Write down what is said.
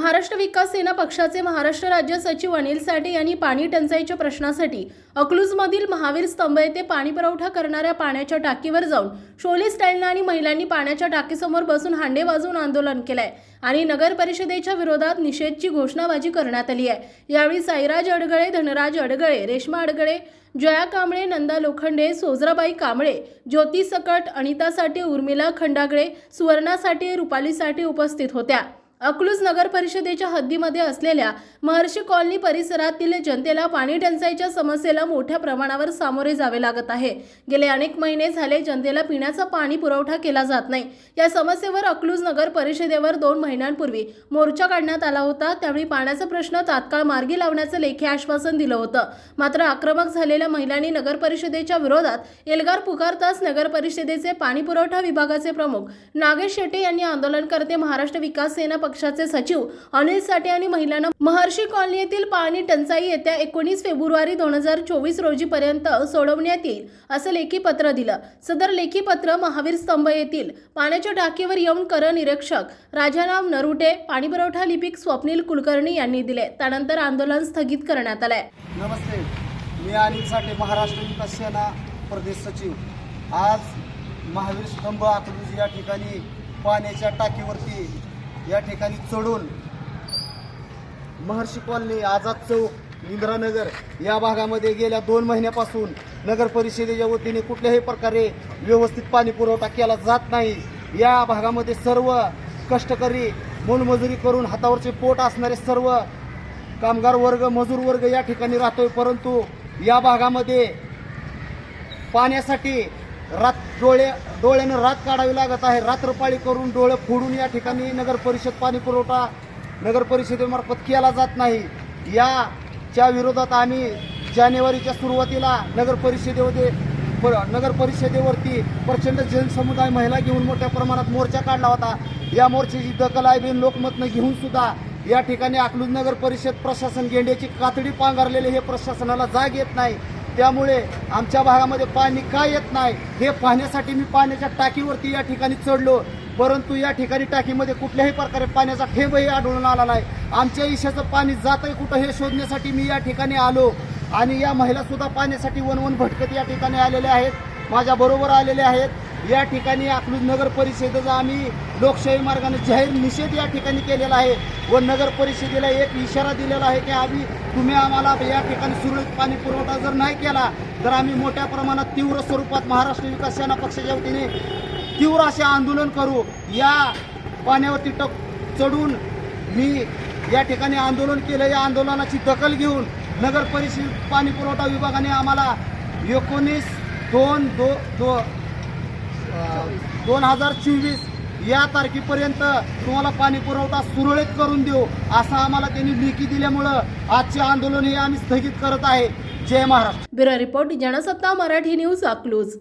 महाराष्ट्र विकास सेना पक्षाचे महाराष्ट्र राज्य सचिव अनिल साठे यांनी पाणी टंचाईच्या प्रश्नासाठी अकलूजमधील महावीर स्तंभ येथे पाणी पुरवठा करणाऱ्या पाण्याच्या टाकीवर जाऊन शोले स्टाईलनं आणि महिलांनी पाण्याच्या टाकीसमोर बसून हांडे वाजवून आंदोलन केलंय आणि नगर परिषदेच्या विरोधात निषेधची घोषणाबाजी करण्यात आली आहे. यावेळी साईराज अडगळे धनराज अडगळे रेश्मा अडगळे जया कांबळे नंदा लोखंडे सोजराबाई कांबळे ज्योती सकट अनिता साठे उर्मिला खंडागळे सुवर्णा साठे रुपाली साठे उपस्थित होत्या. अकलूज नगर परिषदेच्या हद्दीमध्ये असलेल्या महर्षी कॉलनी परिसरातील जनतेला पाणी टंचाईच्या समस्येला मोठ्या प्रमाणावर सामोरे जावे लागत आहे. गेले अनेक महिने झाले जनतेला पिण्याचा पाणी पुरवठा केला जात नाही. या समस्येवर अकलूज नगर परिषदेवर दोन महिन्यांपूर्वी मोर्चा काढण्यात आला होता. त्यावेळी पाण्याचा प्रश्न तात्काळ मार्गी लावण्याचं लेखी आश्वासन दिलं होतं. मात्र आक्रमक झालेल्या महिलांनी नगर परिषदेच्या विरोधात एल्गार पुकारताच नगर परिषदेचे पाणी पुरवठा विभागाचे प्रमुख नागेश शेटे यांनी आंदोलनकर्ते महाराष्ट्र विकास सेना पक्षाचे सचिव अनिल साठे आणि महिलांना महर्षी कॉलनी येथील पाणी टंचाई येत्या एकोणीस फेब्रुवारी दोन हजार चोवीस रोजी पर्यंत सोडवण्यात येईल असं लेखी पत्र दिलं. सदर लेखी पत्र महावीर स्तंभ येथील पाण्याच्या टाकीवर येऊन कर निरीक्षक राजाराम नरुटे पाणीपुरवठा लिपिक स्वप्नील कुलकर्णी यांनी दिले. त्यानंतर आंदोलन स्थगित करण्यात आलंय. नमस्ते. मी अनिल साठे महाराष्ट्र विकास सेना प्रदेश सचिव. आज महावीर स्तंभ आकृती या ठिकाणी पाण्याच्या टाकीवरती या ठिकाणी चढून महर्षी कॉलनी आझाद चौक इंदिरानगर या भागामध्ये गेल्या दोन महिन्यापासून नगर परिषदेच्या वतीने कुठल्याही प्रकारे व्यवस्थित पाणी पुरवठा केला जात नाही. या भागामध्ये सर्व कष्टकरी मोलमजुरी करून हातावरचे पोट असणारे सर्व कामगार वर्ग मजूर वर्ग या ठिकाणी राहतोय. परंतु या भागामध्ये पाण्यासाठी रात डोळे डोळ्यानं रात काढावी लागत आहे. रात्रपाळी करून डोळे फोडून या ठिकाणी नगर परिषद पाणी पुरवठा नगर परिषदेमार्फत केला जात नाही. याच्या विरोधात आम्ही जानेवारीच्या सुरुवातीला नगर परिषदेमध्ये पर नगर परिषदेवरती प्रचंड जनसमुदाय महिला घेऊन मोठ्या प्रमाणात मोर्चा काढला होता. या मोर्चाची दखल आहे बिन लोकमतनं घेऊन सुद्धा या ठिकाणी अकलूज नगर परिषद प्रशासन गेंड्याची कातडी पांघरलेले हे प्रशासनाला जाग येत नाही. त्यामुळे आमच्या भागामध्ये पाणी का येत नाही हे पाहण्यासाठी मी पाण्याच्या टाकीवरती या ठिकाणी चढलो. परंतु या ठिकाणी टाकीमध्ये कुठल्याही प्रकारे पाण्याचा ठेबही आढळून आला नाही. आमच्या इशाचं पाणी जातंय आहे कुठं हे शोधण्यासाठी मी या ठिकाणी आलो. आणि या महिलासुद्धा पाण्यासाठी वनवन भटकत या ठिकाणी आलेल्या आहेत. माझ्याबरोबर आलेल्या आहेत. या ठिकाणी अकलूज नगर परिषदेचा आम्ही लोकशाही मार्गाने जाहीर निषेध या ठिकाणी केलेला आहे व नगर परिषदेला एक इशारा दिलेला आहे की आम्ही तुम्ही आम्हाला या ठिकाणी सुरळीत पाणी पुरवठा जर नाही केला तर आम्ही मोठ्या प्रमाणात तीव्र स्वरूपात महाराष्ट्र विकास सेना पक्षाच्या वतीने तीव्र असे आंदोलन करू. या पाण्यावरती टक चढून मी या ठिकाणी आंदोलन केलं. या आंदोलनाची दखल घेऊन नगर परिषद पाणी पुरवठा विभागाने आम्हाला एकोणीस दोन दो दो दोन हजार चोवीस या तारखेपर्यंत तुम्हाला पाणी पुरवठा सुरळीत करून देऊ असं आम्हाला त्यांनी लेखी दिल्यामुळं आजचे आंदोलन हे आम्ही स्थगित करत आहे. Jai Maharashtra. Bureau report Jansatta Marathi news Akluj.